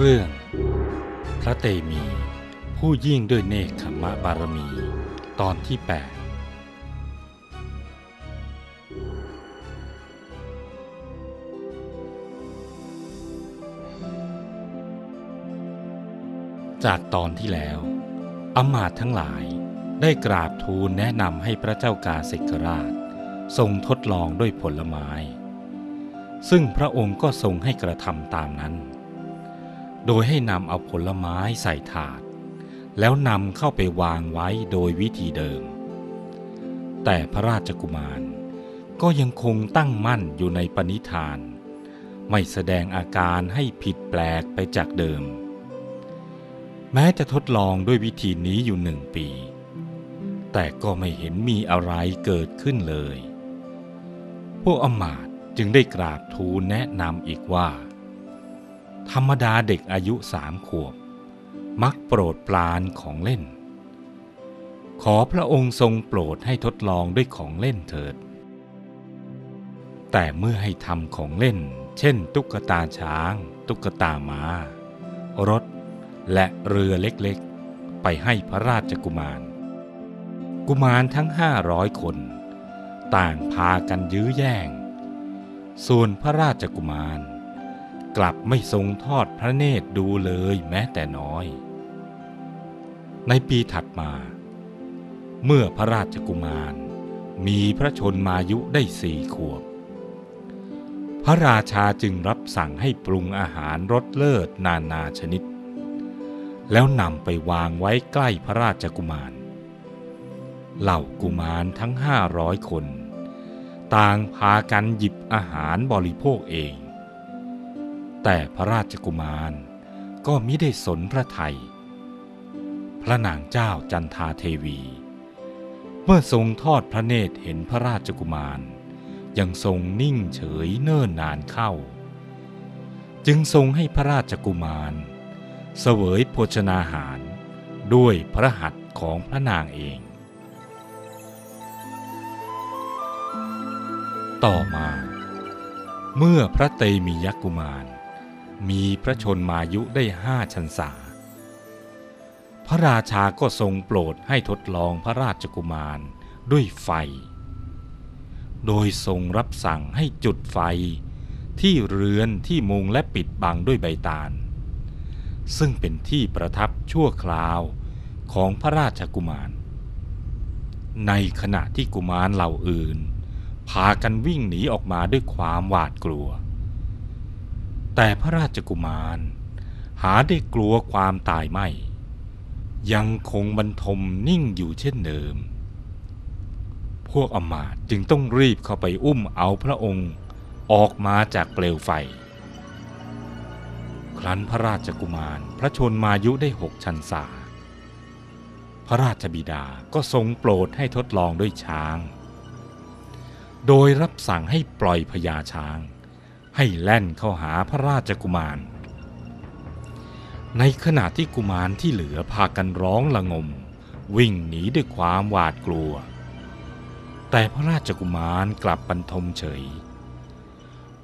เรื่อง พระเตมี ผู้ยิ่งด้วยเนคขมะบารมี ตอนที่ 8 จากตอนที่แล้วอำมาตย์ทั้งหลายได้กราบทูลแนะนำให้พระเจ้ากาสิกราช ทรงทดลองด้วยผลไม้ ซึ่งพระองค์ก็ทรงให้กระทำตามนั้น โดยให้นำเอาผลไม้ใส่ถาด แล้วนำเข้าไปวางไว้โดยวิธีเดิม แต่พระราชกุมารก็ยังคงตั้งมั่นอยู่ในปณิธาน ไม่แสดงอาการให้ผิดแปลกไปจากเดิม แม้จะทดลองด้วยวิธีนี้อยู่หนึ่งปี แต่ก็ไม่เห็นมีอะไรเกิดขึ้นเลย พวกอมาตย์จึงได้กราบทูลแนะนำอีกว่า ธรรมดาเด็กอายุสามขวบ มักโปรดปรานของเล่น ขอพระองค์ทรงโปรดให้ทดลองด้วยของเล่นเถิด แต่เมื่อให้ทำของเล่น เช่น ตุ๊กตาช้าง ตุ๊กตามา้ารถ และเรือเล็กๆ ไปให้พระราชกุมาร กุมารทั้งห้าร้อยคน ต่างพากันยื้อแย่ง ส่วนพระราชกุมาร กลับไม่ทรงทอดพระเนตรดูเลยแม้แต่น้อย ในปีถัดมา เมื่อพระราชกุมารมีพระชนมายุได้สี่ขวบ พระราชาจึงรับสั่งให้ปรุงอาหารรสเลิศนานาชนิด แล้วนำไปวางไว้ใกล้พระราชกุมาร เหล่ากุมารทั้งห้าร้อยคน ต่างพากันหยิบอาหารบริโภคเอง แต่พระราชกุมารก็มิได้สนพระไทย พระนางเจ้าจันทาเทวี เมื่อทรงทอดพระเนตรเห็นพระราชกุมาร ยังทรงนิ่งเฉยเนิ่นนานเข้า จึงทรงให้พระราชกุมารเสวยโภชนาหารด้วยพระหัตถ์ของพระนางเอง ต่อมา เมื่อพระเตมียกุมาร มีพระชนมายุได้ห้าชันษา พระราชาก็ทรงโปรดให้ทดลองพระราชกุมารด้วยไฟ โดยทรงรับสั่งให้จุดไฟที่เรือนที่มุงและปิดบังด้วยใบตาล ซึ่งเป็นที่ประทับชั่วคราวของพระราชกุมาร ในขณะที่กุมารเหล่าอื่น พากันวิ่งหนีออกมาด้วยความหวาดกลัว แต่พระราชกุมาร หาได้กลัวความตายไม่ ยังคงบรรทมนิ่งอยู่เช่นเดิม พวกอมาตจึงต้องรีบเข้าไปอุ้มเอาพระองค์ออกมาจากเปลวไฟ ครั้นพระราชกุมารพระชนมายุได้หกชันษาพระราชบิดาก็ทรงโปรดให้ทดลองด้วยช้าง โดยรับสั่งให้ปล่อยพญาช้าง ให้แล่นเข้าหาพระราชกุมาร ในขณะที่กุมารที่เหลือพากันร้องละงม วิ่งหนีด้วยความหวาดกลัว แต่พระราชกุมารกลับบรรทมเฉย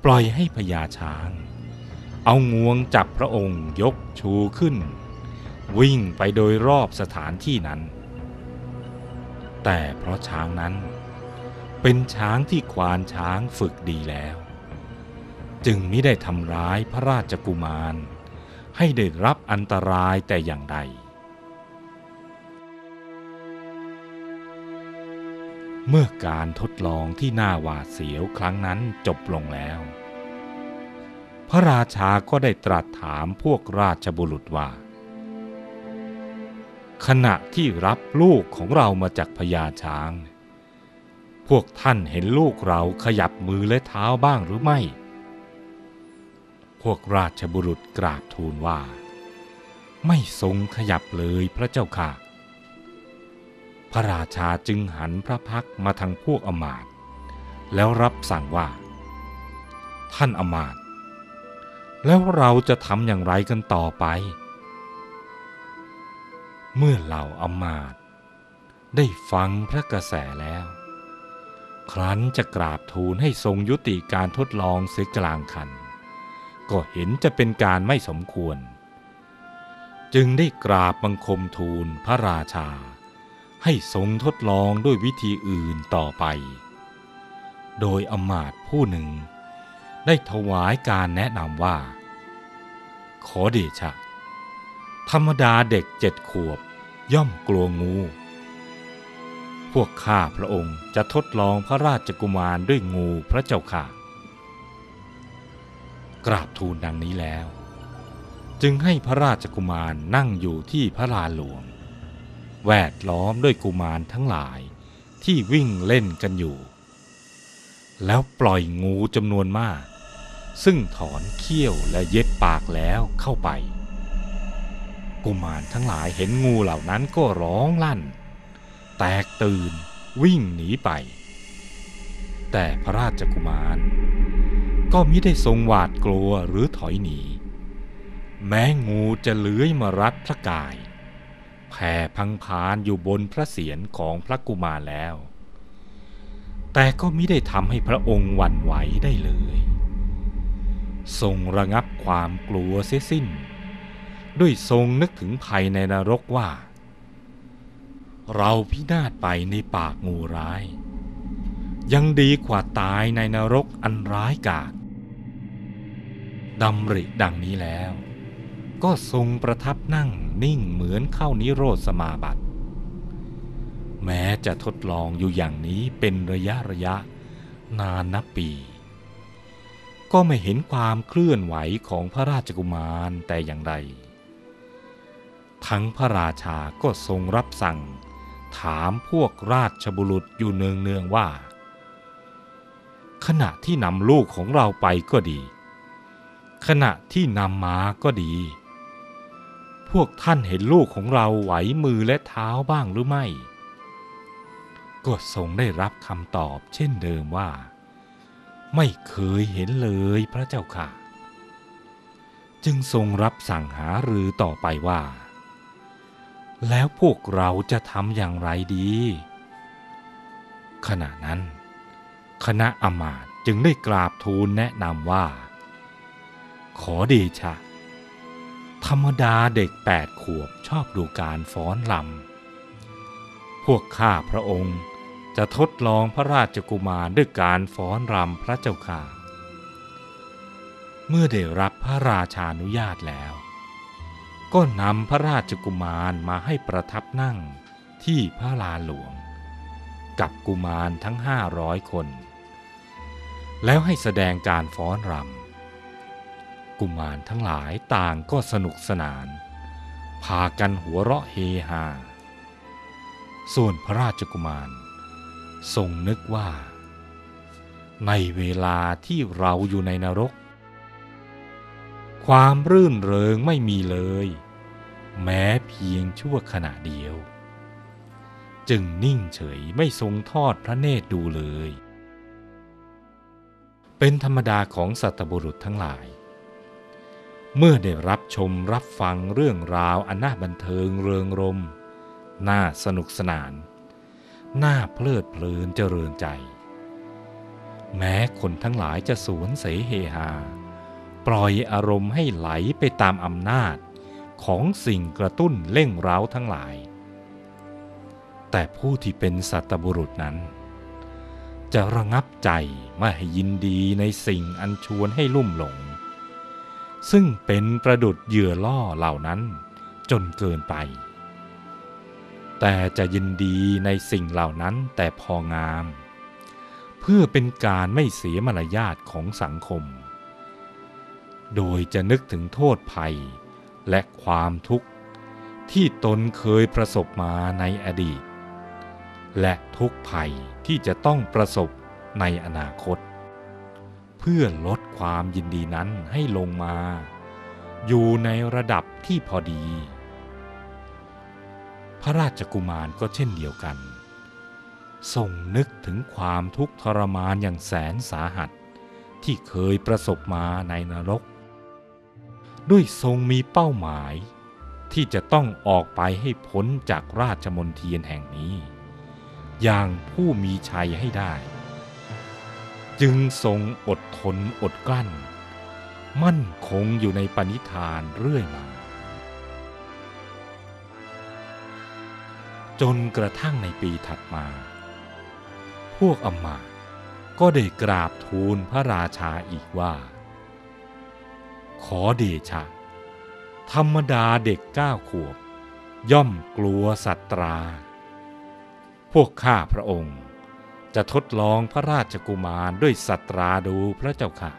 ปล่อยให้พญาช้าง เอางวงจับพระองค์ยกชูขึ้น วิ่งไปโดยรอบสถานที่นั้น แต่เพราะช้างนั้นเป็นช้างที่ควานช้างฝึกดีแล้ว จึงไม่ได้ทำร้ายพระราชกุมาร ให้ได้รับอันตรายแต่อย่างใด เมื่อการทดลองที่น่าหวาดเสียวครั้งนั้นจบลงแล้ว พระราชาก็ได้ตรัสถามพวกราชบุรุษว่า ขณะที่รับลูกของเรามาจากพญาช้างพวกท่านเห็นลูกเราขยับมือและเท้าบ้างหรือไม่ พวกราชบุรุษกราบทูลว่า ไม่ทรงขยับเลยพระเจ้าค่ะ พระราชาจึงหันพระพักมาทางพวกอมาตย์แล้วรับสั่งว่า ท่านอมาตย์แล้วเราจะทำอย่างไรกันต่อไป เมื่อเหล่าอมาตย์ได้ฟังพระกระแสแล้ว ครั้นจะกราบทูลให้ทรงยุติการทดลองเสียกลางคัน ก็เห็นจะเป็นการไม่สมควร จึงได้กราบบังคมทูลพระราชา ให้ทรงทดลองด้วยวิธีอื่นต่อไป โดยอมาตผู้หนึ่ง ได้ถวายการแนะนำว่า ขอเดชะ ธรรมดาเด็กเจ็ดขวบย่อมกลัวงู พวกข้าพระองค์จะทดลองพระราชกุมารด้วยงูพระเจ้าค่ะ กราบทูลดังนี้แล้ว จึงให้พระราชกุมารนั่งอยู่ที่พระลานหลวง แวดล้อมด้วยกุมารทั้งหลายที่วิ่งเล่นกันอยู่ แล้วปล่อยงูจำนวนมาก ซึ่งถอนเขี้ยวและเย็บปากแล้วเข้าไป กุมารทั้งหลายเห็นงูเหล่านั้นก็ร้องลั่น แตกตื่นวิ่งหนีไป แต่พระราชกุมาร ก็มิได้ทรงหวาดกลัวหรือถอยหนี แม้งูจะเลื้อยมารัดพระกายแผ่พังพานอยู่บนพระเศียรของพระกุมารแล้ว แต่ก็มิได้ทำให้พระองค์หวั่นไหวได้เลย ทรงระงับความกลัวเสียสิ้น ด้วยทรงนึกถึงภัยในนรกว่า เราพินาศไปในปากงูร้าย ยังดีกว่าตายในนรกอันร้ายกาจ ดำริดังนี้แล้ว ก็ทรงประทับนั่งนิ่งเหมือนเข้านิโรธสมาบัติ แม้จะทดลองอยู่อย่างนี้เป็นระยะระยะนานนับปี ก็ไม่เห็นความเคลื่อนไหวของพระราชกุมารแต่อย่างใด ทั้งพระราชาก็ทรงรับสั่ง ถามพวกราชบุรุษอยู่เนืองๆว่า ขณะที่นำลูกของเราไปก็ดี ขณะที่นำมาก็ดี พวกท่านเห็นลูกของเราไหวมือและเท้าบ้างหรือไม่ก็ทรงได้รับคำตอบเช่นเดิมว่า ไม่เคยเห็นเลยพระเจ้าค่ะ จึงทรงรับสั่งหารือต่อไปว่า แล้วพวกเราจะทำอย่างไรดี ขณะนั้น คณะอมาตย์จึงได้กราบทูลแนะนำว่า ขอเดชะ ธรรมดาเด็กแปดขวบชอบดูการฟ้อนลำ พวกข้าพระองค์จะทดลองพระราชกุมารด้วยการฟ้อนรำพระเจ้าค่ะ เมื่อได้รับพระราชานุญาตแล้ว ก็นำพระราชกุมารมาให้ประทับนั่งที่พระลานหลวง กับกุมารทั้งห้าร้อยคน แล้วให้แสดงการฟ้อนรำ กุมารทั้งหลายต่างก็สนุกสนาน พากันหัวเราะเฮฮา ส่วนพระราชกุมารทรงนึกว่า ในเวลาที่เราอยู่ในนรก ความรื่นเริงไม่มีเลย แม้เพียงชั่วขณะเดียว จึงนิ่งเฉยไม่ทรงทอดพระเนตรดูเลย เป็นธรรมดาของสัตบุรุษทั้งหลาย เมื่อได้รับชมรับฟังเรื่องราวอันน่าบันเทิงเริงรม น่าสนุกสนาน น่าเพลิดเพลินเจริญใจ แม้คนทั้งหลายจะสวนเสเฮฮา ปล่อยอารมณ์ให้ไหลไปตามอำนาจของสิ่งกระตุ้นเร่งเร้าทั้งหลาย แต่ผู้ที่เป็นสัตบุรุษนั้น จะระงับใจไม่ให้ยินดีในสิ่งอันชวนให้ลุ่มหลง ซึ่งเป็นประดุดเหยื่อล่อเหล่านั้นจนเกินไป แต่จะยินดีในสิ่งเหล่านั้นแต่พองาม เพื่อเป็นการไม่เสียมารยาทของสังคม โดยจะนึกถึงโทษภัยและความทุกข์ที่ตนเคยประสบมาในอดีต และทุกภัยที่จะต้องประสบในอนาคต เพื่อลดความยินดีนั้นให้ลงมา อยู่ในระดับที่พอดี พระราชกุมารก็เช่นเดียวกันทรงนึกถึงความทุกข์ทรมานอย่างแสนสาหัส ที่เคยประสบมาในนรก ด้วยทรงมีเป้าหมาย ที่จะต้องออกไปให้พ้นจากราชมนเทียนแห่งนี้ อย่างผู้มีชัยให้ได้ จึงทรงอดทนอดกลั้น มั่นคงอยู่ในปณิธานเรื่อยมา จนกระทั่งในปีถัดมา พวกอมาตย์ก็ได้กราบทูลพระราชาอีกว่า ขอเดชะ ธรรมดาเด็กเก้าขวบ ย่อมกลัวสัตรา พวกข้าพระองค์ จะทดลองพระราชกุมารด้วยสัตราดูพระเจ้าค่ะ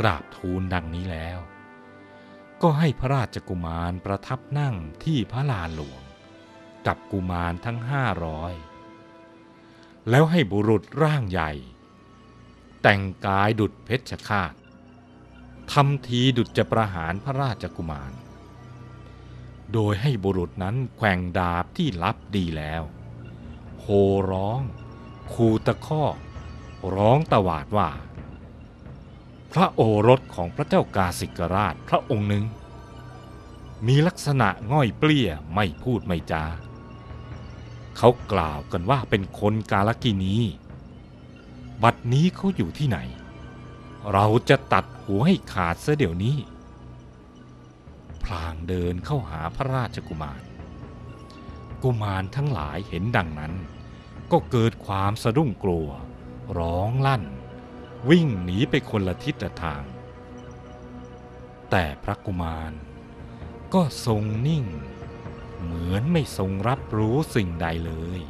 กราบทูลดังนี้แล้ว ก็ให้พระราชกุมารประทับนั่งที่พระลานหลวง กับกุมารทั้งห้าร้อยแล้วให้บุรุษร่างใหญ่ แต่งกายดุจเพชฌฆาตทำทีดุจจะประหารพระราชกุมาร โดยให้บุรุษนั้นแขว่งดาบที่ลับดีแล้ว โหร้อง คูตะคอร้องตวาดว่า พระโอรสของพระเจ้ากาสิกราชพระองค์หนึ่ง มีลักษณะง่อยเปลี้ยไม่พูดไม่จา เขากล่าวกันว่าเป็นคนกาลกินีบัดนี้เขาอยู่ที่ไหน เราจะตัดหัวให้ขาดเสียเดี๋ยวนี้ พลางเดินเข้าหาพระราชกุมาร กุมารทั้งหลายเห็นดังนั้น ก็เกิดความสะดุ้งกลัว ร้องลั่น วิ่งหนีไปคนละทิศละทาง แต่พระกุมาร ก็ทรงนิ่ง เหมือนไม่ทรงรับรู้สิ่งใดเลย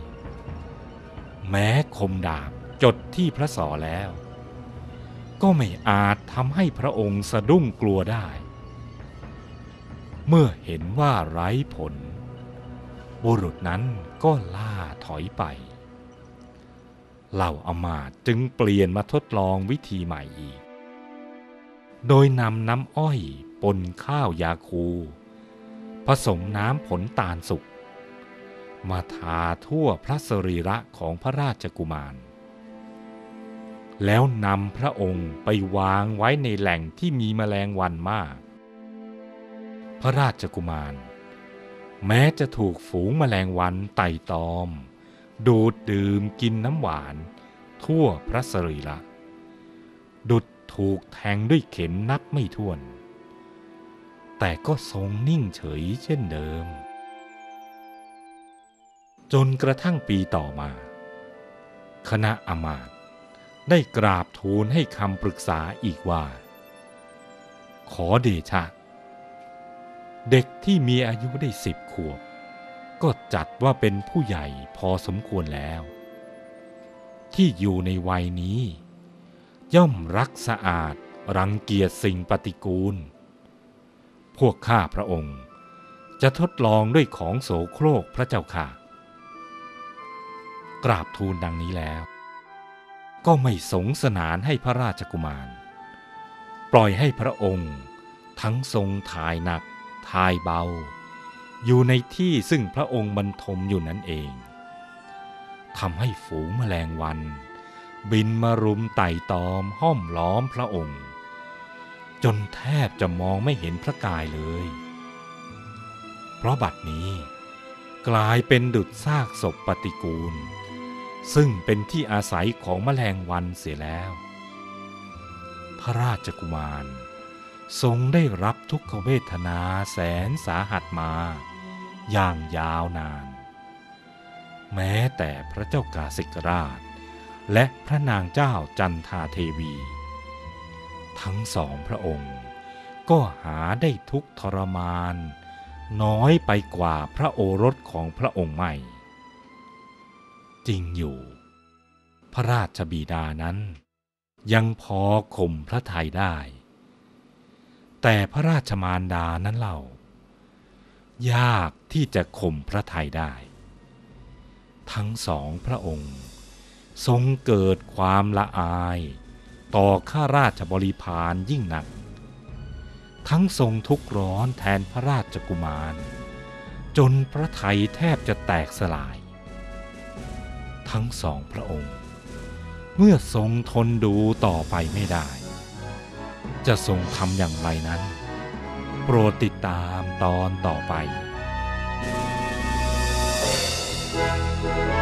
แม้คมดาบจดที่พระสอแล้ว ก็ไม่อาจทำให้พระองค์สะดุ้งกลัวได้ เมื่อเห็นว่าไร้ผล บุรุษนั้นก็ล่าถอยไป เหล่าอมาตจึงเปลี่ยนมาทดลองวิธีใหม่อีก โดยนำน้ำอ้อยปนข้าวยาคู ผสมน้ำผลตาลสุกมาทาทั่วพระสรีระของพระราชกุมาร แล้วนำพระองค์ไปวางไว้ในแหล่งที่มีแมลงวันมาก พระราชกุมาร แม้จะถูกฝูงแมลงวันไต่ตอม ดูดดื่มกินน้ำหวาน ทั่วพระสรีระดุดถูกแทงด้วยเข็มนับไม่ถ้วน แต่ก็ทรงนิ่งเฉยเช่นเดิม จนกระทั่งปีต่อมา คณะอมาตย์ได้กราบทูลให้คำปรึกษาอีกว่า ขอเดชะ เด็กที่มีอายุได้สิบขวบ ก็จัดว่าเป็นผู้ใหญ่พอสมควรแล้ว ที่อยู่ในวัยนี้ ย่อมรักสะอาดรังเกียจสิ่งปฏิกูล พวกข้าพระองค์ จะทดลองด้วยของโสโครกพระเจ้าค่ะ กราบทูลดังนี้แล้ว ก็ไม่สงสนานให้พระราชกุมาร ปล่อยให้พระองค์ทั้งทรงถ่ายหนักทายเบา อยู่ในที่ซึ่งพระองค์บรรทมอยู่นั่นเองทำให้ฝูงแมลงวัน บินมารุมไต่ตอมห้อมล้อมพระองค์ จนแทบจะมองไม่เห็นพระกายเลย เพราะบัดนี้กลายเป็นดุจซากศพปฏิกูล ซึ่งเป็นที่อาศัยของแมลงวันเสียแล้ว พระราชกุมารทรงได้รับทุกขเวทนาแสนสาหัสมา อย่างยาวนาน แม้แต่พระเจ้ากาสิกราช และพระนางเจ้าจันทาเทวี ทั้งสองพระองค์ ก็หาได้ทุกทรมาน น้อยไปกว่าพระโอรสของพระองค์ไม่ จริงอยู่ พระราชบิดานั้น ยังพอข่มพระทัยได้ แต่พระราชมารดานั้นเล่า ยากที่จะข่มพระทัยได้ ทั้งสองพระองค์ ทรงเกิดความละอาย ต่อข้าราชบริพารยิ่งหนัก ทั้งทรงทุกข์ร้อนแทนพระราชกุมาร จนพระไทยแทบจะแตกสลาย ทั้งสองพระองค์ เมื่อทรงทนดูต่อไปไม่ได้ จะทรงทำอย่างไรนั้น โปรดติดตามตอนต่อไป thank you